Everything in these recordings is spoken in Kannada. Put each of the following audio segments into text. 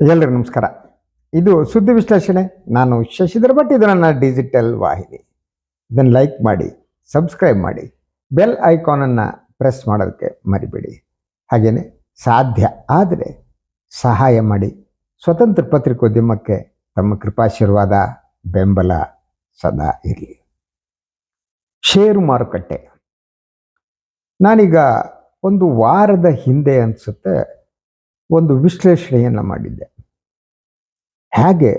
ಎಲ್ಲರಿಗೂ ನಮಸ್ಕಾರ. ಇದು ಸುದ್ದಿ ವಿಶ್ಲೇಷಣೆ. ನಾನು ಶಶಿಧರ್ ಭಟ್, ಇದು ನನ್ನ ಡಿಜಿಟಲ್ ವಾಹಿನಿ. ಇದನ್ನು ಲೈಕ್ ಮಾಡಿ ಸಬ್ಸ್ಕ್ರೈಬ್ ಮಾಡಿ ಬೆಲ್ ಐಕಾನನ್ನು ಪ್ರೆಸ್ ಮಾಡೋದಕ್ಕೆ ಮರಿಬೇಡಿ. ಹಾಗೆಯೇ ಸಾಧ್ಯ ಆದರೆ ಸಹಾಯ ಮಾಡಿ. ಸ್ವತಂತ್ರ ಪತ್ರಿಕೋದ್ಯಮಕ್ಕೆ ತಮ್ಮ ಕೃಪಾಶೀರ್ವಾದ, ಬೆಂಬಲ ಸದಾ ಇರಲಿ. ಷೇರು ಮಾರುಕಟ್ಟೆ. ನಾನೀಗ ಒಂದು ವಾರದ ಹಿಂದೆ ಅನಿಸುತ್ತೆ. ಒಂದು ವಿಶ್ಲೇಷಣೆಯನ್ನು ಮಾಡಿದ್ದೆ. ಹೇಗೆ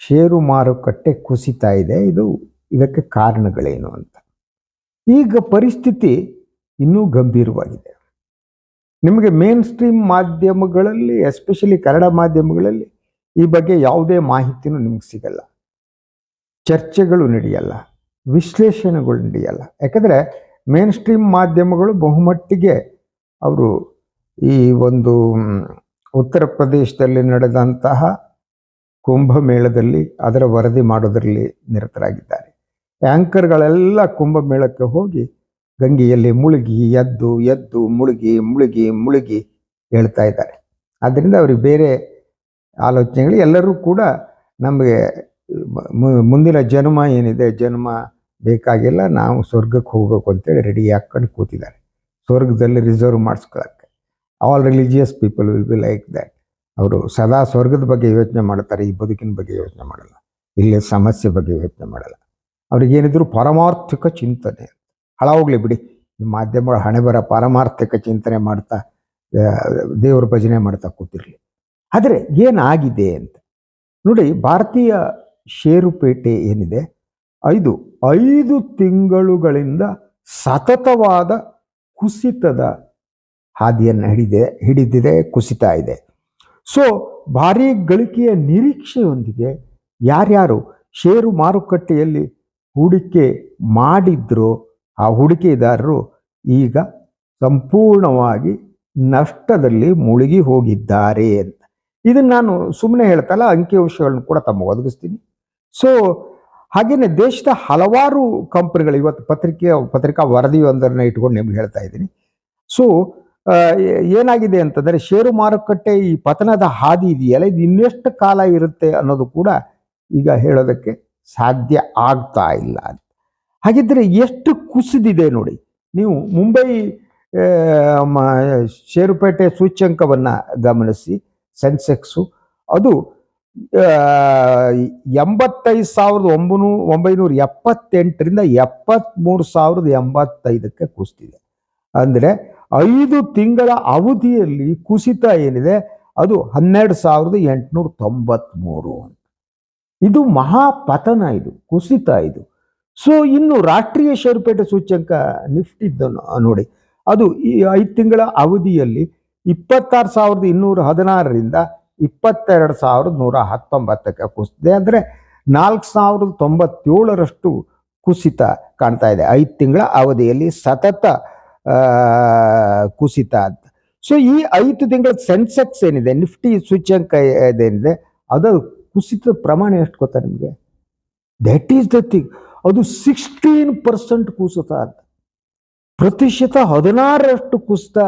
ಷೇರು ಮಾರುಕಟ್ಟೆ ಕುಸಿತಾ ಇದೆ, ಇದು ಇದಕ್ಕೆ ಕಾರಣಗಳೇನು ಅಂತ. ಈಗ ಪರಿಸ್ಥಿತಿ ಇನ್ನೂ ಗಂಭೀರವಾಗಿದೆ. ನಿಮಗೆ ಮೇನ್ ಸ್ಟ್ರೀಮ್ ಮಾಧ್ಯಮಗಳಲ್ಲಿ, ಎಸ್ಪೆಷಲಿ ಕನ್ನಡ ಮಾಧ್ಯಮಗಳಲ್ಲಿ, ಈ ಬಗ್ಗೆ ಯಾವುದೇ ಮಾಹಿತಿನೂ ನಿಮ್ಗೆ ಸಿಗಲ್ಲ. ಚರ್ಚೆಗಳು ನಡೆಯಲ್ಲ, ವಿಶ್ಲೇಷಣೆಗಳು ನಡೆಯಲ್ಲ. ಯಾಕಂದರೆ ಮೇನ್ ಸ್ಟ್ರೀಮ್ ಮಾಧ್ಯಮಗಳು ಬಹುಮಟ್ಟಿಗೆ ಅವರು ಈ ಒಂದು ಉತ್ತರ ಪ್ರದೇಶದಲ್ಲಿ ನಡೆದಂತಹ ಕುಂಭಮೇಳದಲ್ಲಿ ಅದರ ವರದಿ ಮಾಡೋದರಲ್ಲಿ ನಿರತರಾಗಿದ್ದಾರೆ. ಆ್ಯಂಕರ್ಗಳೆಲ್ಲ ಕುಂಭಮೇಳಕ್ಕೆ ಹೋಗಿ ಗಂಗೆಯಲ್ಲಿ ಮುಳುಗಿ, ಎದ್ದು ಎದ್ದು, ಮುಳುಗಿ ಮುಳುಗಿ ಮುಳುಗಿ ಹೇಳ್ತಾ ಇದ್ದಾರೆ. ಆದ್ದರಿಂದ ಅವ್ರಿಗೆ ಬೇರೆ ಆಲೋಚನೆಗಳು. ಎಲ್ಲರೂ ಕೂಡ ನಮಗೆ ಮುಂದಿನ ಜನ್ಮ ಏನಿದೆ, ಜನ್ಮ ಬೇಕಾಗಿಲ್ಲ, ನಾವು ಸ್ವರ್ಗಕ್ಕೆ ಹೋಗಬೇಕು ಅಂತೇಳಿ ರೆಡಿ ಹಾಕ್ಕೊಂಡು ಕೂತಿದ್ದಾರೆ. ಸ್ವರ್ಗದಲ್ಲಿ reserve ಮಾಡಿಸ್ಕೊಳ್ಳೋಕ್ಕೆ. All religious people will be like that ಅವರು ಸದಾ ಸ್ವರ್ಗದ ಬಗ್ಗೆ ಯೋಚನೆ ಮಾಡ್ತಾರೆ ಈ ಬದುಕಿನ ಬಗ್ಗೆ ಯೋಚನೆ ಮಾಡಲ್ಲ, ಇಲ್ಲಿ ಸಮಸ್ಯೆ ಬಗ್ಗೆ ಯೋಚನೆ ಮಾಡಲ್ಲ. ಅವ್ರಿಗೇನಿದ್ರು ಪರಮಾರ್ಥಿಕ ಚಿಂತನೆ. ಹಳ ಬಿಡಿ, ಈ ಮಾಧ್ಯಮಗಳ ಹಣೆ ಬರ ಪಾರಮಾರ್ಥಿಕ ಚಿಂತನೆ ಮಾಡ್ತಾ ದೇವರ ಭಜನೆ ಮಾಡ್ತಾ ಕೂತಿರ್ಲಿ. ಆದರೆ ಏನಾಗಿದೆ ಅಂತ, ನೋಡಿ ಭಾರತೀಯ ಷೇರುಪೇಟೆ ಏನಿದೆ, ಐದು ಐದು ತಿಂಗಳುಗಳಿಂದ ಸತತವಾದ ಕುಸಿತದ ಹಾದಿಯನ್ನು ಹಿಡಿದೆ, ಹಿಡಿದಿದೆ, ಕುಸಿತಾ ಇದೆ. ಸೊ ಭಾರೀ ಗಳಿಕೆಯ ನಿರೀಕ್ಷೆಯೊಂದಿಗೆ ಯಾರ್ಯಾರು ಷೇರು ಮಾರುಕಟ್ಟೆಯಲ್ಲಿ ಹೂಡಿಕೆ ಮಾಡಿದ್ರೋ, ಆ ಹೂಡಿಕೆದಾರರು ಈಗ ಸಂಪೂರ್ಣವಾಗಿ ನಷ್ಟದಲ್ಲಿ ಮುಳುಗಿ ಹೋಗಿದ್ದಾರೆ ಅಂತ. ಇದನ್ನು ನಾನು ಸುಮ್ಮನೆ ಹೇಳ್ತಲ್ಲ ಅಂಕಿಅಂಶಗಳನ್ನು ಕೂಡ ತಮ್ಮ ಒದಗಿಸ್ತೀನಿ. ಸೊ ಹಾಗೆಯೇ ದೇಶದ ಹಲವಾರು ಕಂಪನಿಗಳು, ಇವತ್ತು ಪತ್ರಿಕೆಯ ಪತ್ರಿಕಾ ವರದಿಯೊಂದನ್ನು ಇಟ್ಕೊಂಡು ನಿಮ್ಗೆ ಹೇಳ್ತಾ ಇದ್ದೀನಿ. ಸೊ ಏನಾಗಿದೆ ಅಂತಂದರೆ ಷೇರು ಮಾರುಕಟ್ಟೆ ಈ ಪತನದ ಹಾದಿ ಇದೆಯಲ್ಲ, ಇದು ಇನ್ನೆಷ್ಟು ಕಾಲ ಇರುತ್ತೆ ಅನ್ನೋದು ಕೂಡ ಈಗ ಹೇಳೋದಕ್ಕೆ ಸಾಧ್ಯ ಆಗ್ತಾ ಇಲ್ಲ ಅಂತ. ಹಾಗಿದ್ರೆ ಎಷ್ಟು ಕುಸಿದಿದೆ ನೋಡಿ, ನೀವು ಮುಂಬೈ ಷೇರುಪೇಟೆ ಸೂಚ್ಯಂಕವನ್ನು ಗಮನಿಸಿ, ಸೆನ್ಸೆಕ್ಸು, ಅದು ಎಂಬತ್ತೈದು ಸಾವಿರದ ಒಂಬೈನೂ, ಒಂಬೈನೂರ ಎಪ್ಪತ್ತೆಂಟರಿಂದ ಎಪ್ಪತ್ತ್ಮೂರು ಸಾವಿರದ ಎಂಬತ್ತೈದಕ್ಕೆ ಕುಸಿದಿದೆ. ಅಂದರೆ ಐದು ತಿಂಗಳ ಅವಧಿಯಲ್ಲಿ ಕುಸಿತ ಏನಿದೆ? ಅದು ಹನ್ನೆರಡು ಸಾವಿರದ ಎಂಟುನೂರ ತೊಂಬತ್ತ್ಮೂರು ಅಂತ. ಇದು ಮಹಾಪತನ ಇದು, ಕುಸಿತ ಇದು. ಸೊ ಇನ್ನು ರಾಷ್ಟ್ರೀಯ ಷೇರುಪೇಟೆ ಸೂಚ್ಯಂಕ ನಿಫ್ಟಿದ್ದನ್ನು ನೋಡಿ. ಅದು ಈ ಐದು ತಿಂಗಳ ಅವಧಿಯಲ್ಲಿ ಇಪ್ಪತ್ತಾರು ಸಾವಿರದ ಇನ್ನೂರ ಹದಿನಾರರಿಂದ ಇಪ್ಪತ್ತೆರಡು ಸಾವಿರದ ನೂರ ಹತ್ತೊಂಬತ್ತಕ್ಕೆ ಕುಸಿದೆ ಅಂದರೆ ನಾಲ್ಕು ಸಾವಿರದ ತೊಂಬತ್ತೇಳರಷ್ಟು ಕುಸಿತ ಕಾಣ್ತಾ ಇದೆ. ಐದು ತಿಂಗಳ ಅವಧಿಯಲ್ಲಿ ಸತತ ಕುಸಿತ ಅಂತ. ಸೊ ಈ ಐದು ತಿಂಗಳ ಸೆನ್ಸೆಕ್ಸ್ ಏನಿದೆ, ನಿಫ್ಟಿ ಸೂಚ್ಯಂಕ ಏನಿದೆ, ಅದು ಕುಸಿತದ ಪ್ರಮಾಣ ಎಷ್ಟು ಗೊತ್ತಾ ನಿಮಗೆ? ದಟ್ ಈಸ್ ದ ಥಿಂಗ್ ಅದು ಸಿಕ್ಸ್ಟೀನ್ ಪರ್ಸೆಂಟ್ ಕುಸಿತ ಅಂತ. ಪ್ರತಿಶತ ಹದಿನಾರರಷ್ಟು ಕುಸಿತ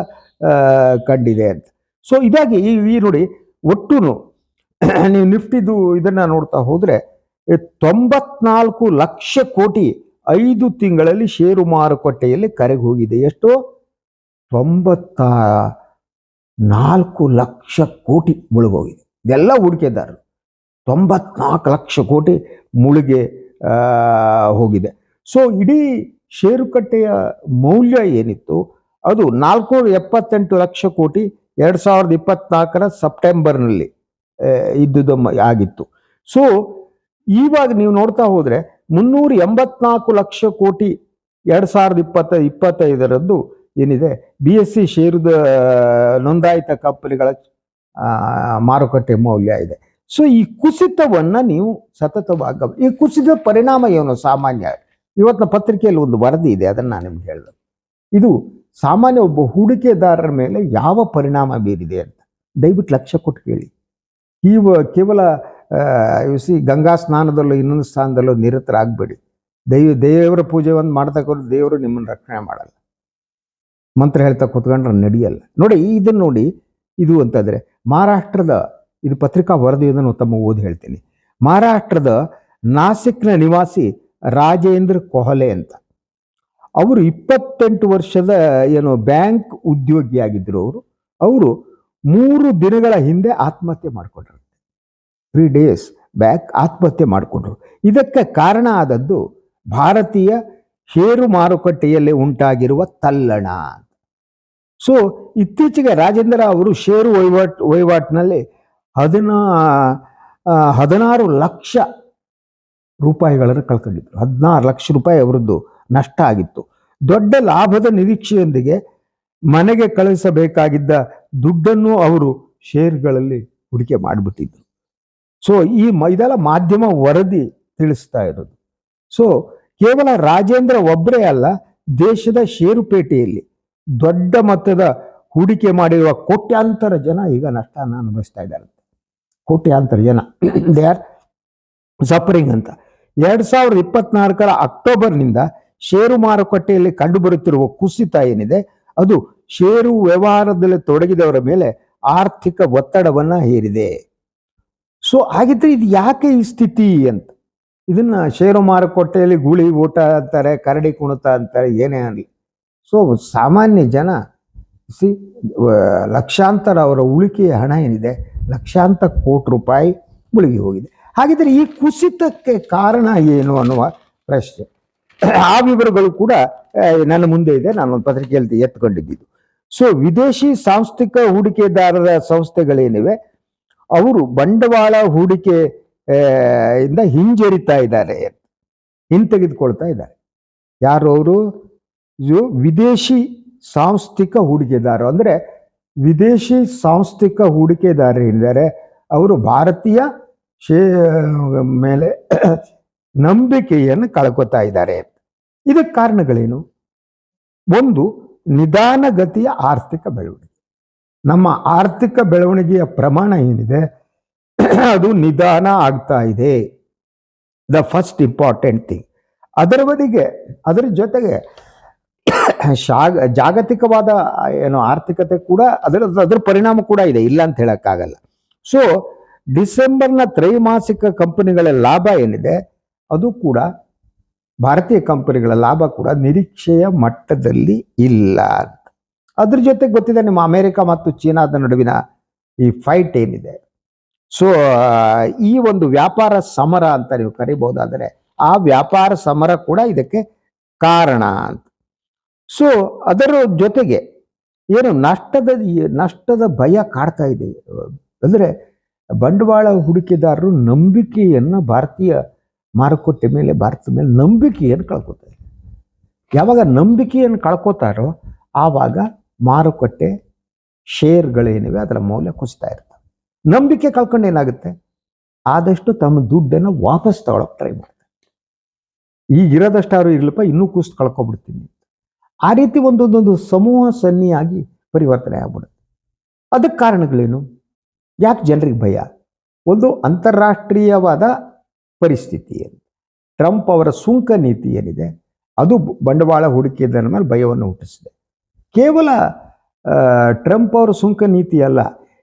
ಕಂಡಿದೆ ಅಂತ. ಸೊ ಇದಾಗಿ ಈ ನೋಡಿ ಒಟ್ಟು ನೀವು ನಿಫ್ಟಿದು ಇದನ್ನು ನೋಡ್ತಾ ಹೋದರೆ, ತೊಂಬತ್ನಾಲ್ಕು ಲಕ್ಷ ಕೋಟಿ ಐದು ತಿಂಗಳಲ್ಲಿ ಷೇರು ಮಾರುಕಟ್ಟೆಯಲ್ಲಿ ಕರೆಗೆ ಹೋಗಿದೆ. ಎಷ್ಟು? ತೊಂಬತ್ತ ನಾಲ್ಕು ಲಕ್ಷ ಕೋಟಿ ಮುಳುಗೋಗಿದೆ. ಇದೆಲ್ಲ ಹೂಡಿಕೆದಾರರು. ತೊಂಬತ್ನಾಲ್ಕು ಲಕ್ಷ ಕೋಟಿ ಮುಳುಗೆ ಹೋಗಿದೆ. ಸೊ ಇಡೀ ಷೇರುಕಟ್ಟೆಯ ಮೌಲ್ಯ ಏನಿತ್ತು? ಅದು ನಾಲ್ಕುನೂರ ಎಪ್ಪತ್ತೆಂಟು ಲಕ್ಷ ಕೋಟಿ ಎರಡು ಸಾವಿರದ ಇಪ್ಪತ್ನಾಲ್ಕರ ಸೆಪ್ಟೆಂಬರ್ನಲ್ಲಿ ಇದ್ದುದು ಆಗಿತ್ತು. ಸೊ ಇವಾಗ ನೀವು ನೋಡ್ತಾ ಹೋದ್ರೆ ಮುನ್ನೂರ ಎಂಬತ್ನಾಲ್ಕು ಲಕ್ಷ ಕೋಟಿ ಎರಡ್ ಸಾವಿರದ ಇಪ್ಪತ್ತ, ಇಪ್ಪತ್ತೈದರದ್ದು ಏನಿದೆ? ಬಿ ಎಸ್ ಸಿ ಷೇರುದ ನೋಂದಾಯಿತ ಕಂಪನಿಗಳ ಮಾರುಕಟ್ಟೆ ಮೌಲ್ಯ ಇದೆ. ಸೊ ಈ ಕುಸಿತವನ್ನ ನೀವು ಸತತವಾಗಿ ಈ ಕುಸಿತದ ಪರಿಣಾಮ ಏನು? ಸಾಮಾನ್ಯ, ಇವತ್ತಿನ ಪತ್ರಿಕೆಯಲ್ಲಿ ಒಂದು ವರದಿ ಇದೆ, ಅದನ್ನು ನಾನು ನಿಮ್ಗೆ ಹೇಳಿದೆ. ಇದು ಸಾಮಾನ್ಯ ಒಬ್ಬ ಹೂಡಿಕೆದಾರರ ಮೇಲೆ ಯಾವ ಪರಿಣಾಮ ಬೀರಿದೆ ಅಂತ. ದಯವಿಟ್ಟು ಲಕ್ಷ್ಯ ಕೊಟ್ಟು ಕೇಳಿ. ಈ ಕೇವಲ ಸಿ ಗಂಗಾ ಸ್ನಾನದಲ್ಲೂ ಇನ್ನೊಂದು ಸ್ಥಾನದಲ್ಲೂ ನಿರತರಾಗಬೇಡಿ. ದೈವ, ದೇವರ ಪೂಜೆ ಒಂದು ಮಾಡ್ತಕ್ಕಂಥ ದೇವರು ನಿಮ್ಮನ್ನು ರಕ್ಷಣೆ ಮಾಡಲ್ಲ. ಮಂತ್ರ ಹೇಳ್ತಾ ಕೂತ್ಕೊಂಡ್ರೆ ನಡೆಯಲ್ಲ. ನೋಡಿ ಇದನ್ನು ನೋಡಿ, ಇದು ಅಂತಂದರೆ, ಮಹಾರಾಷ್ಟ್ರದ, ಇದು ಪತ್ರಿಕಾ ವರದಿಯನ್ನು ತಮ್ಮ ಓದಿ ಹೇಳ್ತೀನಿ. ಮಹಾರಾಷ್ಟ್ರದ ನಾಸಿಕ್ನ ನಿವಾಸಿ ರಾಜೇಂದ್ರ ಕೊಹಲೆ ಅಂತ. ಅವರು ಇಪ್ಪತ್ತೆಂಟು ವರ್ಷದ, ಏನು, ಬ್ಯಾಂಕ್ ಉದ್ಯೋಗಿಯಾಗಿದ್ದರು ಅವರು. ಅವರು ಮೂರು ದಿನಗಳ ಹಿಂದೆ ಆತ್ಮಹತ್ಯೆ ಮಾಡಿಕೊಂಡ್ರು. ತ್ರೀ ಡೇಸ್ ಬ್ಯಾಕ್ ಆತ್ಮಹತ್ಯೆ ಮಾಡಿಕೊಂಡ್ರು. ಇದಕ್ಕೆ ಕಾರಣ ಆದದ್ದು ಭಾರತೀಯ ಷೇರು ಮಾರುಕಟ್ಟೆಯಲ್ಲಿ ಉಂಟಾಗಿರುವ ತಲ್ಲಣ ಸೊ ಇತ್ತೀಚೆಗೆ ರಾಜೇಂದ್ರ ಅವರು ಷೇರು ವಹಿವಾಟ್, ವಹಿವಾಟಿನಲ್ಲಿ ಹದಿನಾ ಹದಿನಾರು ಲಕ್ಷ ರೂಪಾಯಿಗಳನ್ನು ಕಳ್ಕೊಂಡಿದ್ರು. ಹದಿನಾರು ಲಕ್ಷ ರೂಪಾಯಿ ಅವರದ್ದು ನಷ್ಟ ಆಗಿತ್ತು. ದೊಡ್ಡ ಲಾಭದ ನಿರೀಕ್ಷೆಯೊಂದಿಗೆ ಮನೆಗೆ ಕಳುಹಿಸಬೇಕಾಗಿದ್ದ ದುಡ್ಡನ್ನು ಅವರು ಷೇರುಗಳಲ್ಲಿ ಹೂಡಿಕೆ ಮಾಡಿಬಿಟ್ಟಿದ್ರು. ಸೊ ಈ ಇದೆಲ್ಲ ಮಾಧ್ಯಮ ವರದಿ ತಿಳಿಸ್ತಾ ಇರೋದು. ಸೊ ಕೇವಲ ರಾಜೇಂದ್ರ ಒಬ್ಬರೇ ಅಲ್ಲ, ದೇಶದ ಷೇರುಪೇಟೆಯಲ್ಲಿ ದೊಡ್ಡ ಮೊತ್ತದ ಹೂಡಿಕೆ ಮಾಡಿರುವ ಕೋಟ್ಯಾಂತರ ಜನ ಈಗ ನಷ್ಟನ ಅನುಭವಿಸ್ತಾ ಇದ್ದಾರೆ. ಕೋಟ್ಯಾಂತರ ಜನ. ದೇ ಆರ್ ಸಫರಿಂಗ್ ಅಂತ. ಎರಡ್ ಸಾವಿರದ ಇಪ್ಪತ್ನಾಲ್ಕರ ಅಕ್ಟೋಬರ್ನಿಂದ ಷೇರು ಮಾರುಕಟ್ಟೆಯಲ್ಲಿ ಕಂಡುಬರುತ್ತಿರುವ ಕುಸಿತ ಏನಿದೆ, ಅದು ಷೇರು ವ್ಯವಹಾರದಲ್ಲಿ ತೊಡಗಿದವರ ಮೇಲೆ ಆರ್ಥಿಕ ಒತ್ತಡವನ್ನ ಹೇರಿದೆ. ಸೊ ಹಾಗಿದ್ರೆ ಇದು ಯಾಕೆ ಈ ಸ್ಥಿತಿ ಅಂತ? ಇದನ್ನ ಷೇರು ಮಾರುಕಟ್ಟೆಯಲ್ಲಿ ಗೂಳಿ ಊಟ ಅಂತಾರೆ, ಕರಡಿ ಕುಣಿತ ಅಂತಾರೆ, ಏನೇ ಆಗಲಿ. ಸೊ ಸಾಮಾನ್ಯ ಜನ ಸಿ ಲಕ್ಷಾಂತರ ಅವರ ಉಳಿಕೆಯ ಹಣ ಏನಿದೆ ಲಕ್ಷಾಂತರ ಕೋಟಿ ರೂಪಾಯಿ ಮುಳುಗಿ ಹೋಗಿದೆ. ಹಾಗಿದ್ರೆ ಈ ಕುಸಿತಕ್ಕೆ ಕಾರಣ ಏನು ಅನ್ನುವ ಪ್ರಶ್ನೆ. ಆ ವಿವರಗಳು ಕೂಡ ನನ್ನ ಮುಂದೆ ಇದೆ ನಾನು ಒಂದು ಪತ್ರಿಕೆಯಲ್ಲಿ ಎತ್ಕೊಂಡಿದ್ದು. ಸೊ ವಿದೇಶಿ ಸಾಂಸ್ಥಿಕ ಹೂಡಿಕೆದಾರರ ಸಂಸ್ಥೆಗಳೇನಿವೆ ಅವರು ಬಂಡವಾಳ ಹೂಡಿಕೆ ಇಂದ ಹಿಂಜರಿತಾ ಇದ್ದಾರೆ. ಹಿಂತೆಗೆದುಕೊಳ್ತಾ ಇದ್ದಾರೆ. ಯಾರು ಅವರು? ವಿದೇಶಿ ಸಾಂಸ್ಥಿಕ ಹೂಡಿಕೆದಾರರು. ಅಂದರೆ ವಿದೇಶಿ ಸಾಂಸ್ಥಿಕ ಹೂಡಿಕೆದಾರರು ಇದ್ದಾರೆ ಅವರು ಭಾರತೀಯ ಶೇ, ಮೇಲೆ ನಂಬಿಕೆಯನ್ನು ಕಳ್ಕೊತಾ ಇದ್ದಾರೆ. ಇದಕ್ಕೆ ಕಾರಣಗಳೇನು? ಒಂದು ನಿಧಾನಗತಿಯ ಆರ್ಥಿಕ ಬೆಳವಣಿಗೆ. ನಮ್ಮ ಆರ್ಥಿಕ ಬೆಳವಣಿಗೆಯ ಪ್ರಮಾಣ ಏನಿದೆ? ಅದು ನಿಧಾನ ಆಗ್ತಾ ಇದೆ. ದ ಫಸ್ಟ್ ಇಂಪಾರ್ಟೆಂಟ್ ಥಿಂಗ್ ಅದರ ಬದಿಗೆ, ಅದರ ಜೊತೆಗೆ ಶಾಗ, ಜಾಗತಿಕವಾದ, ಏನು, ಆರ್ಥಿಕತೆ ಕೂಡ ಅದರ ಅದರ ಪರಿಣಾಮ ಕೂಡ ಇದೆ. ಇಲ್ಲ ಅಂತ ಹೇಳೋಕ್ಕಾಗಲ್ಲ. ಸೊ ಡಿಸೆಂಬರ್ನ ತ್ರೈಮಾಸಿಕ ಕಂಪನಿಗಳ ಲಾಭ ಏನಿದೆ? ಅದು ಕೂಡ ಭಾರತೀಯ ಕಂಪನಿಗಳ ಲಾಭ ಕೂಡ ನಿರೀಕ್ಷೆಯ ಮಟ್ಟದಲ್ಲಿ ಇಲ್ಲ ಅದ್ರ ಜೊತೆಗೆ ಗೊತ್ತಿದೆ ನಿಮ್ಮ ಅಮೆರಿಕ ಮತ್ತು ಚೀನಾದ ನಡುವಿನ ಈ ಫೈಟ್ ಏನಿದೆ. ಸೊ ಈ ಒಂದು ವ್ಯಾಪಾರ ಸಮರ ಅಂತ ನೀವು ಕರಿಬಹುದಾದರೆ ಆ ವ್ಯಾಪಾರ ಸಮರ ಕೂಡ ಇದಕ್ಕೆ ಕಾರಣ ಅಂತ. ಸೊ ಅದರ ಜೊತೆಗೆ ಏನು ನಷ್ಟದ ನಷ್ಟದ ಭಯ ಕಾಡ್ತಾ ಇದೆ. ಅಂದರೆ ಬಂಡವಾಳ ಹೂಡಿಕೆದಾರರು ನಂಬಿಕೆಯನ್ನು ಭಾರತೀಯ ಮಾರುಕಟ್ಟೆ ಮೇಲೆ, ಭಾರತದ ಮೇಲೆ ನಂಬಿಕೆಯನ್ನು ಕಳ್ಕೊತಾರೆ ಯಾವಾಗ ನಂಬಿಕೆಯನ್ನು ಕಳ್ಕೊತಾರೋ ಆವಾಗ ಮಾರುಕಟ್ಟೆ ಶೇರ್ಗಳೇನಿವೆ ಅದರ ಮೌಲ್ಯ ಕುಸಿತಾ ಇರ್ತವೆ ನಂಬಿಕೆ ಕಳ್ಕೊಂಡು ಏನಾಗುತ್ತೆ? ಆದಷ್ಟು ತಮ್ಮ ದುಡ್ಡನ್ನು ವಾಪಸ್ ತಗೊಳಕ್ ಟ್ರೈ ಮಾಡ್ತಾರೆ ಈಗ ಇರದಷ್ಟಾರು ಇರ್ಲಪ್ಪ, ಇನ್ನೂ ಕುಸ್ತು ಕಳ್ಕೊಬಿಡ್ತೀನಿ ಆ ರೀತಿ ಒಂದೊಂದೊಂದು ಸಮೂಹ ಸನ್ನಿಯಾಗಿ ಪರಿವರ್ತನೆ ಆಗ್ಬಿಡುತ್ತೆ. ಅದಕ್ಕೆ ಕಾರಣಗಳೇನು? ಯಾಕೆ ಜನರಿಗೆ ಭಯ? ಒಂದು ಅಂತಾರಾಷ್ಟ್ರೀಯವಾದ ಪರಿಸ್ಥಿತಿ ಏನು? ಟ್ರಂಪ್ ಅವರ ಸುಂಕ ನೀತಿ ಏನಿದೆ? ಅದು ಬಂಡವಾಳ ಹೂಡಿಕೆದಾರರ ಮೇಲೆ ಭಯವನ್ನು ಹುಟ್ಟಿಸಿದೆ. ಕೇವಲ ಟ್ರಂಪ್ ಅವರ ಸುಂಕ ನೀತಿ ಅಲ್ಲ,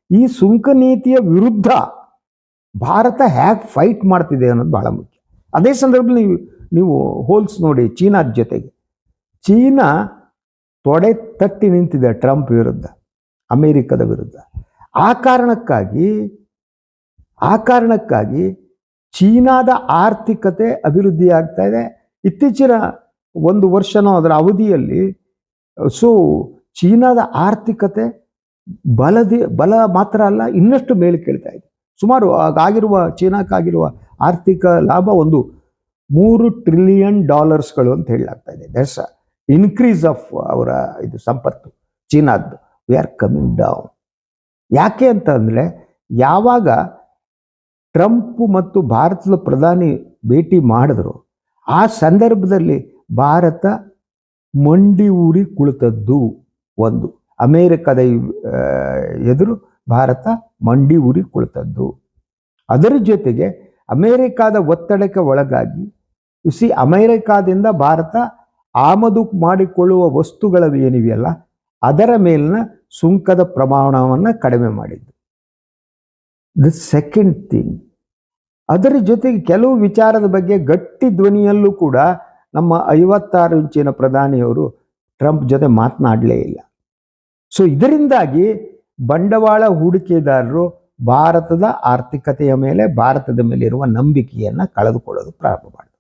ಈ ಸುಂಕ ನೀತಿಯ ವಿರುದ್ಧ ಭಾರತ ಹ್ಯಾಕ್ ಫೈಟ್ ಮಾಡ್ತಿದೆ ಅನ್ನೋದು ಬಹಳ ಮುಖ್ಯ. ಅದೇ ಸಂದರ್ಭದಲ್ಲಿ ನೀವು ನೀವು ಹೋಲ್ಸ್ ನೋಡಿ ಚೀನಾದ ಜೊತೆಗೆ. ಚೀನಾ ತೊಡೆ ತಟ್ಟಿ ನಿಂತಿದೆ ಟ್ರಂಪ್ ವಿರುದ್ಧ, ಅಮೇರಿಕದ ವಿರುದ್ಧ. ಆ ಕಾರಣಕ್ಕಾಗಿ ಆ ಕಾರಣಕ್ಕಾಗಿ ಚೀನಾದ ಆರ್ಥಿಕತೆ ಅಭಿವೃದ್ಧಿ ಆಗ್ತಾ ಇದೆ. ಇತ್ತೀಚಿನ ಒಂದು ವರ್ಷನೋ ಅದರ ಅವಧಿಯಲ್ಲಿ ಸೊ ಚೀನಾದ ಆರ್ಥಿಕತೆ ಬಲದಿ, ಬಲ ಮಾತ್ರ ಅಲ್ಲ, ಇನ್ನಷ್ಟು ಮೇಲೆ ಕೇಳ್ತಾ ಇದೆ. ಸುಮಾರು ಆಗಿರುವ ಚೀನಾಕ್ಕಾಗಿರುವ ಆರ್ಥಿಕ ಲಾಭ ಒಂದು ಮೂರು ಟ್ರಿಲಿಯನ್ ಡಾಲರ್ಸ್ಗಳು ಅಂತ ಹೇಳಲಾಗ್ತಾ ಇದೆ. ದಟ್ಸ್ ಇನ್ಕ್ರೀಸ್ ಆಫ್ ಅವರ ಇದು ಸಂಪತ್ತು. ಚೀನಾದ್ದು. ವಿ ಆರ್ ಕಮಿಂಗ್ ಡೌನ್ ಯಾಕೆ ಅಂತ ಅಂದರೆ, ಯಾವಾಗ ಟ್ರಂಪ್ ಮತ್ತು ಭಾರತದ ಪ್ರಧಾನಿ ಭೇಟಿ ಮಾಡಿದ್ರು, ಆ ಸಂದರ್ಭದಲ್ಲಿ ಭಾರತ ಮಂಡಿ ಊರಿ ಕುಳಿತದ್ದು ಒಂದು. ಅಮೇರಿಕದ ಎದುರು ಭಾರತ ಮಂಡಿ ಊರಿ ಕುಳಿತದ್ದು. ಅದರ ಜೊತೆಗೆ ಅಮೇರಿಕಾದ ಒತ್ತಡಕ್ಕೆ ಒಳಗಾಗಿ ಸಿ ಅಮೇರಿಕಾದಿಂದ ಭಾರತ ಆಮದು ಮಾಡಿಕೊಳ್ಳುವ ವಸ್ತುಗಳ ಏನಿವೆಯಲ್ಲ ಅದರ ಮೇಲಿನ ಸುಂಕದ ಪ್ರಮಾಣವನ್ನು ಕಡಿಮೆ ಮಾಡಿದ್ದು. ದ ಸೆಕೆಂಡ್ ಥಿಂಗ್ ಅದರ ಜೊತೆಗೆ ಕೆಲವು ವಿಚಾರದ ಬಗ್ಗೆ ಗಟ್ಟಿ ಧ್ವನಿಯಲ್ಲೂ ಕೂಡ ನಮ್ಮ ಐವತ್ತಾರು ಇಂಚಿನ ಪ್ರಧಾನಿಯವರು ಟ್ರಂಪ್ ಜೊತೆ ಮಾತನಾಡಲೇ ಇಲ್ಲ. ಸೊ ಇದರಿಂದಾಗಿ ಬಂಡವಾಳ ಹೂಡಿಕೆದಾರರು ಭಾರತದ ಆರ್ಥಿಕತೆಯ ಮೇಲೆ, ಭಾರತದ ಮೇಲೆ ಇರುವ ನಂಬಿಕೆಯನ್ನ ಕಳೆದುಕೊಳ್ಳೋದು ಪ್ರಾರಂಭ ಮಾಡಿದ್ರು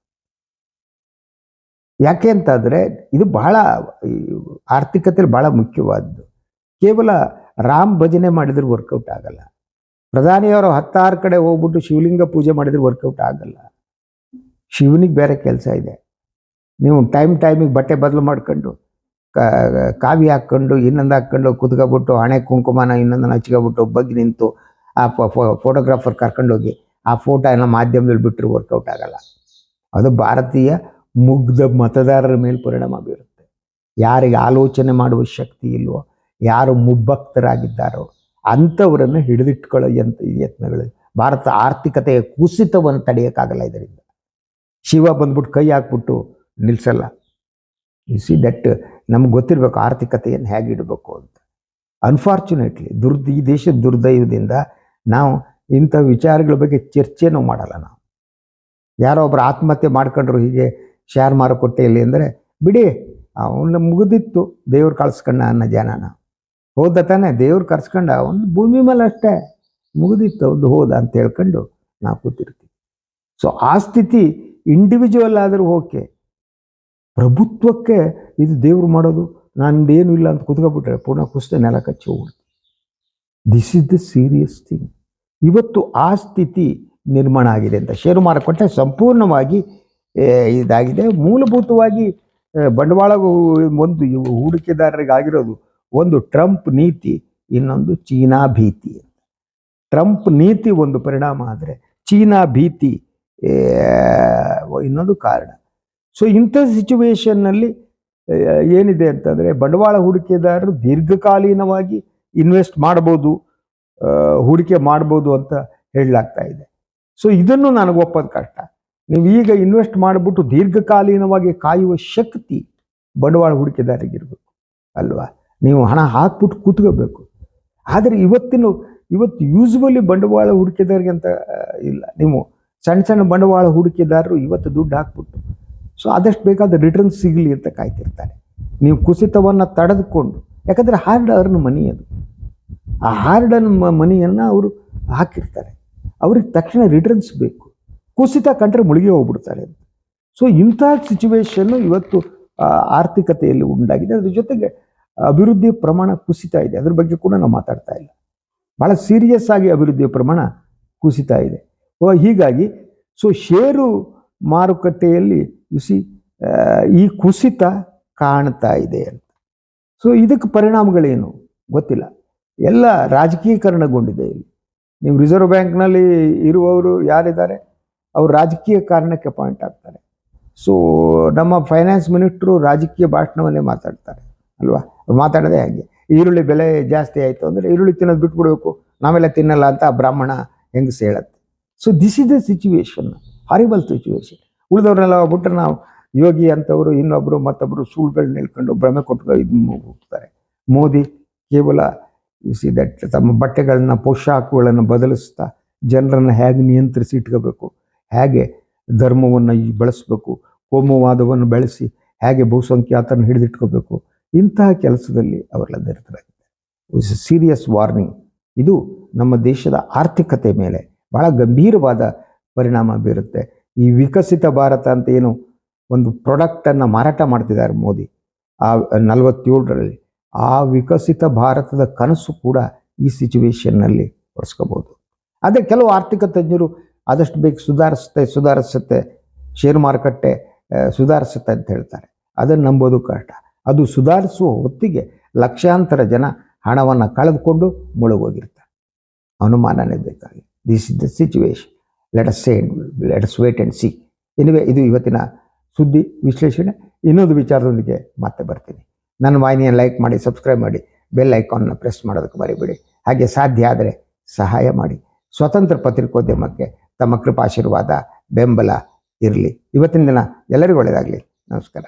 ಯಾಕೆ ಅಂತಂದ್ರೆ, ಇದು ಬಹಳ ಆರ್ಥಿಕತೆಯಲ್ಲಿ ಬಹಳ ಮುಖ್ಯವಾದ್ದು. ಕೇವಲ ರಾಮ್ ಭಜನೆ ಮಾಡಿದ್ರೆ ವರ್ಕೌಟ್ ಆಗಲ್ಲ. ಪ್ರಧಾನಿಯವರು ಹತ್ತಾರು ಕಡೆ ಹೋಗ್ಬಿಟ್ಟು ಶಿವಲಿಂಗ ಪೂಜೆ ಮಾಡಿದ್ರೆ ವರ್ಕೌಟ್ ಆಗಲ್ಲ. ಶಿವನಿಗೆ ಬೇರೆ ಕೆಲಸ ಇದೆ. ನೀವು ಟೈಮ್ ಟೈಮಿಗೆ ಬಟ್ಟೆ ಬದಲು ಮಾಡ್ಕೊಂಡು ಕಾವಿ ಹಾಕ್ಕೊಂಡು, ಇನ್ನೊಂದು ಹಾಕ್ಕೊಂಡು ಕುತ್ಕೊಬಿಟ್ಟು ಹಣೆ ಕುಂಕುಮನ ಇನ್ನೊಂದನ್ನು ಹಚ್ಕೊಬಿಟ್ಟು ಬಗ್ಗೆ ನಿಂತು ಆ ಫೋಟೋಗ್ರಾಫರ್ ಕರ್ಕೊಂಡೋಗಿ ಆ ಫೋಟೋ ಎಲ್ಲ ಮಾಧ್ಯಮದಲ್ಲಿ ಬಿಟ್ಟರೆ ವರ್ಕೌಟ್ ಆಗಲ್ಲ. ಅದು ಭಾರತೀಯ ಮುಗ್ಧ ಮತದಾರರ ಮೇಲೆ ಪರಿಣಾಮ ಬೀರುತ್ತೆ. ಯಾರಿಗೆ ಆಲೋಚನೆ ಮಾಡುವ ಶಕ್ತಿ ಇಲ್ವೋ, ಯಾರು ಮುಬ್ಬಕ್ತರಾಗಿದ್ದಾರೋ, ಅಂಥವರನ್ನು ಹಿಡಿದಿಟ್ಕೊಳ್ಳೋ ಯಂತ, ಯತ್ನಗಳು. ಭಾರತ ಆರ್ಥಿಕತೆಯ ಕುಸಿತವನ್ನು ತಡೆಯೋಕ್ಕಾಗಲ್ಲ ಇದರಿಂದ. ಶಿವ ಬಂದ್ಬಿಟ್ಟು ಕೈ ಹಾಕ್ಬಿಟ್ಟು ನಿಲ್ಲಿಸಲ್ಲ ಯು ಸಿ ದಟ್ ನಮ್ಗೆ ಗೊತ್ತಿರಬೇಕು ಆರ್ಥಿಕತೆಯನ್ನು ಹೇಗೆ ಇಡಬೇಕು ಅಂತ. ಅನ್ಫಾರ್ಚುನೇಟ್ಲಿ ದುರ್ದ, ಈ ದೇಶದ ದುರ್ದೈವದಿಂದ ನಾವು ಇಂಥ ವಿಚಾರಗಳ ಬಗ್ಗೆ ಚರ್ಚೆನೂ ಮಾಡಲ್ಲ ನಾವು. ಯಾರೋ ಒಬ್ರು ಆತ್ಮಹತ್ಯೆ ಮಾಡ್ಕೊಂಡ್ರು ಹೀಗೆ ಶೇರ್ ಮಾರುಕಟ್ಟೆಯಲ್ಲಿ ಅಂದರೆ, ಬಿಡಿ ಅವನ್ನ ಮುಗಿದಿತ್ತು, ದೇವ್ರು ಕಳ್ಸ್ಕೊಂಡ ಅನ್ನೋ ಜನನ. ಹೋದ ತಾನೆ ದೇವ್ರು ಕರ್ಸ್ಕೊಂಡ ಒಂದು ಭೂಮಿ ಮೇಲೆ ಅಷ್ಟೇ, ಮುಗಿದಿತ್ತು ಒಂದು ಹೋದ ಅಂತ ಹೇಳ್ಕೊಂಡು ನಾವು ಕೂತಿರ್ತೀವಿ. ಸೊ ಆ ಸ್ಥಿತಿ ಇಂಡಿವಿಜುವಲ್ ಆದರೂ ಓಕೆ. ಪ್ರಭುತ್ವಕ್ಕೆ ಇದು ದೇವರು ಮಾಡೋದು ನಂದೇನು ಇಲ್ಲ ಅಂತ ಕುತ್ಕೊಬಿಟ್ರೆ ಪೂರ್ಣ ಕುಸ್ತೆ ನೆಲ ಕಚ್ಚಿ ಹೋಗ್ಬಿಡ್ತು. This is the serious thing ಇವತ್ತು ಆ ಸ್ಥಿತಿ ನಿರ್ಮಾಣ ಆಗಿದೆ ಅಂತ ಷೇರು ಮಾರುಕಟ್ಟೆ ಸಂಪೂರ್ಣವಾಗಿ ಇದಾಗಿದೆ. ಮೂಲಭೂತವಾಗಿ ಬಂಡವಾಳ ಒಂದು ಹೂಡಿಕೆದಾರರಿಗಾಗಿರೋದು ಒಂದು ಟ್ರಂಪ್ ನೀತಿ, ಇನ್ನೊಂದು ಚೀನಾ ಭೀತಿ ಟ್ರಂಪ್ ನೀತಿ ಒಂದು ಪರಿಣಾಮ ಆದರೆ ಚೀನಾ ಭೀತಿ ಇನ್ನೊಂದು ಕಾರಣ. ಸೊ ಇಂಥ ಸಿಚುವೇಶನ್ನಲ್ಲಿ ಏನಿದೆ ಅಂತಂದರೆ, ಬಂಡವಾಳ ಹೂಡಿಕೆದಾರರು ದೀರ್ಘಕಾಲೀನವಾಗಿ ಇನ್ವೆಸ್ಟ್ ಮಾಡ್ಬೋದು ಹೂಡಿಕೆ ಮಾಡ್ಬೋದು ಅಂತ ಹೇಳಲಾಗ್ತಾ ಇದೆ. ಸೊ ಇದನ್ನು ನನಗೆ ಒಪ್ಪೋದು ಕಷ್ಟ. ನೀವು ಈಗ ಇನ್ವೆಸ್ಟ್ ಮಾಡಿಬಿಟ್ಟು ದೀರ್ಘಕಾಲೀನವಾಗಿ ಕಾಯುವ ಶಕ್ತಿ ಬಂಡವಾಳ ಹೂಡಿಕೆದಾರರಿಗಿರ್ಬೇಕು ಅಲ್ವಾ? ನೀವು ಹಣ ಹಾಕ್ಬಿಟ್ಟು ಕೂತ್ಕೋಬೇಕು. ಆದರೆ ಇವತ್ತಿನ, ಇವತ್ತು ಯೂಸ್ವಲಿ ಬಂಡವಾಳ ಹೂಡಿಕೆದಾರಿಗೆ ಅಂತ ಇಲ್ಲ. ನೀವು ಸಣ್ಣ ಸಣ್ಣ ಬಂಡವಾಳ ಹೂಡಿಕೆದಾರರು ಇವತ್ತು ದುಡ್ಡು ಹಾಕ್ಬಿಟ್ಟು ಸೊ ಆದಷ್ಟು ಬೇಕಾದ ರಿಟರ್ನ್ ಸಿಗಲಿ ಅಂತ ಕಾಯ್ತಿರ್ತಾರೆ. ನೀವು ಕುಸಿತವನ್ನು ತಡೆದುಕೊಂಡು, ಯಾಕಂದರೆ ಹಾರ್ಡ್ ಅರ್ನ್ ಮನಿ ಅದು. ಆ ಹಾರ್ಡ್ ಅರ್ನ್ ಮನಿಯನ್ನು ಅವರು ಹಾಕಿರ್ತಾರೆ. ಅವ್ರಿಗೆ ತಕ್ಷಣ ರಿಟರ್ನ್ಸ್ ಬೇಕು. ಕುಸಿತ ಕಂಡ್ರೆ ಮುಳುಗಿ ಹೋಗ್ಬಿಡ್ತಾರೆ ಅಂತ. ಸೊ ಇಂಥ ಸಿಚುವೇಶನ್ನು ಇವತ್ತು ಆರ್ಥಿಕತೆಯಲ್ಲಿ ಉಂಟಾಗಿದೆ. ಅದ್ರ ಜೊತೆಗೆ ಅಭಿವೃದ್ಧಿಯ ಪ್ರಮಾಣ ಕುಸಿತ ಇದೆ. ಅದ್ರ ಬಗ್ಗೆ ಕೂಡ ನಾವು ಮಾತಾಡ್ತಾ ಇಲ್ಲ. ಭಾಳ ಸೀರಿಯಸ್ ಆಗಿ ಅಭಿವೃದ್ಧಿಯ ಪ್ರಮಾಣ ಕುಸಿತ ಇದೆ. ಹೀಗಾಗಿ ಸೊ ಷೇರು ಮಾರುಕಟ್ಟೆಯಲ್ಲಿ ಯುಸಿ ಈ ಕುಸಿತ ಕಾಣ್ತಾ ಇದೆ ಅಂತ. ಸೊ ಇದಕ್ಕೆ ಪರಿಣಾಮಗಳೇನು? ಗೊತ್ತಿಲ್ಲ. ಎಲ್ಲ ರಾಜಕೀಯಕರಣಗೊಂಡಿದೆ ಇಲ್ಲಿ. ನೀವು ರಿಸರ್ವ್ ಬ್ಯಾಂಕ್ನಲ್ಲಿ ಇರುವವರು ಯಾರಿದ್ದಾರೆ? ಅವರು ರಾಜಕೀಯ ಕಾರಣಕ್ಕೆ ಪಾಯಿಂಟ್ ಆಗ್ತಾರೆ. ಸೊ ನಮ್ಮ ಫೈನಾನ್ಸ್ ಮಿನಿಸ್ಟ್ರು ರಾಜಕೀಯ ಭಾಷಣವನ್ನೇ ಮಾತಾಡ್ತಾರೆ, ಅಲ್ವಾ? ಮಾತಾಡೋದೇ ಹಾಗೆ. ಈರುಳ್ಳಿ ಬೆಲೆ ಜಾಸ್ತಿ ಆಯಿತು ಅಂದರೆ ಈರುಳ್ಳಿ ತಿನ್ನೋದು ಬಿಟ್ಬಿಡ್ಬೇಕು. ನಾವೆಲ್ಲ ತಿನ್ನಲ್ಲ ಅಂತ ಬ್ರಾಹ್ಮಣ ಹೆಂಗಸು ಹೇಳತ್ತೆ. So this is the situation horrible situation ಉಳಿದವ್ರನ್ನೆಲ್ಲ ಬಿಟ್ಟರೆ ನಾವು ಯೋಗಿ ಅಂತವರು ಇನ್ನೊಬ್ಬರು ಮತ್ತೊಬ್ಬರು ಸುಳ್ಳುಗಳನ್ನ ನಿಲ್ಕೊಂಡು ಭ್ರಮೆ ಕೊಟ್ಟು ಇದು ಹೋಗ್ತಾರೆ ಮೋದಿ ಕೇವಲ ಸಿ ದಟ್ ತಮ್ಮ ಬಟ್ಟೆಗಳನ್ನ, ಪೋಷಾಕುಗಳನ್ನು ಬದಲಿಸ್ತಾ ಜನರನ್ನು ಹೇಗೆ ನಿಯಂತ್ರಿಸಿ ಇಟ್ಕೋಬೇಕು, ಹೇಗೆ ಧರ್ಮವನ್ನು ಬಳಸಬೇಕು, ಕೋಮುವಾದವನ್ನು ಬೆಳೆಸಿ ಹೇಗೆ ಬಹುಸಂಖ್ಯಾತರನ್ನು ಹಿಡಿದಿಟ್ಕೋಬೇಕು, ಇಂತಹ ಕೆಲಸದಲ್ಲಿ ಅವರೆಲ್ಲ ನಿರತರಾಗಿದ್ದಾರೆ. ಸೀರಿಯಸ್ ವಾರ್ನಿಂಗ್ ಇದು ನಮ್ಮ ದೇಶದ ಆರ್ಥಿಕತೆ ಮೇಲೆ ಬಹಳ ಗಂಭೀರವಾದ ಪರಿಣಾಮ ಬೀರುತ್ತೆ. ಈ ವಿಕಸಿತ ಭಾರತ ಅಂತ ಏನು ಒಂದು ಪ್ರಾಡಕ್ಟನ್ನು ಮಾರಾಟ ಮಾಡ್ತಿದ್ದಾರೆ ಮೋದಿ. ಆ ನಲವತ್ತೇಳರಲ್ಲಿ ಆ ವಿಕಸಿತ ಭಾರತದ ಕನಸು ಕೂಡ ಈ ಸಿಚುವೇಶನ್ನಲ್ಲಿ ಹೊಡ್ಸ್ಕೋಬೋದು ಆದರೆ ಕೆಲವು ಆರ್ಥಿಕ ತಜ್ಞರು ಆದಷ್ಟು ಬೇಗ ಸುಧಾರಿಸುತ್ತೆ ಸುಧಾರಿಸುತ್ತೆ ಷೇರು ಮಾರುಕಟ್ಟೆ ಸುಧಾರಿಸುತ್ತೆ ಅಂತ ಹೇಳ್ತಾರೆ. ಅದನ್ನು ನಂಬೋದು ಕಷ್ಟ. ಅದು ಸುಧಾರಿಸುವ ಹೊತ್ತಿಗೆ ಲಕ್ಷಾಂತರ ಜನ ಹಣವನ್ನು ಕಳೆದುಕೊಂಡು ಮುಳುಗೋಗಿರ್ತಾರೆ. ಅನುಮಾನನೇ ಬೇಕಾಗಿ. This is the situation let us say let us wait and see anyway ಇದು ಇವತ್ತಿನ ಸುದ್ದಿ ವಿಶ್ಲೇಷಣೆ. ಇನ್ನೊಂದು ವಿಚಾರದೊಂದಿಗೆ ಮತ್ತೆ ಬರ್ತೀನಿ. ನನ್ನ ವಾಹಿನಿಯನ್ನು ಲೈಕ್ ಮಾಡಿ ಸಬ್ಸ್ಕ್ರೈಬ್ ಮಾಡಿ ಬೆಲ್ ಐಕಾನ್ನ ಪ್ರೆಸ್ ಮಾಡೋದಕ್ಕೆ ಮರಿಬೇಡಿ. ಹಾಗೆ ಸಾಧ್ಯ ಆದರೆ ಸಹಾಯ ಮಾಡಿ. ಸ್ವತಂತ್ರ ಪತ್ರಿಕೋದ್ಯಮಕ್ಕೆ ತಮ್ಮ ಕೃಪಾಶೀರ್ವಾದ, ಬೆಂಬಲ ಇರಲಿ. ಇವತ್ತಿನ ದಿನ ಎಲ್ಲರಿಗೂ ಒಳ್ಳೆಯದಾಗಲಿ. ನಮಸ್ಕಾರ.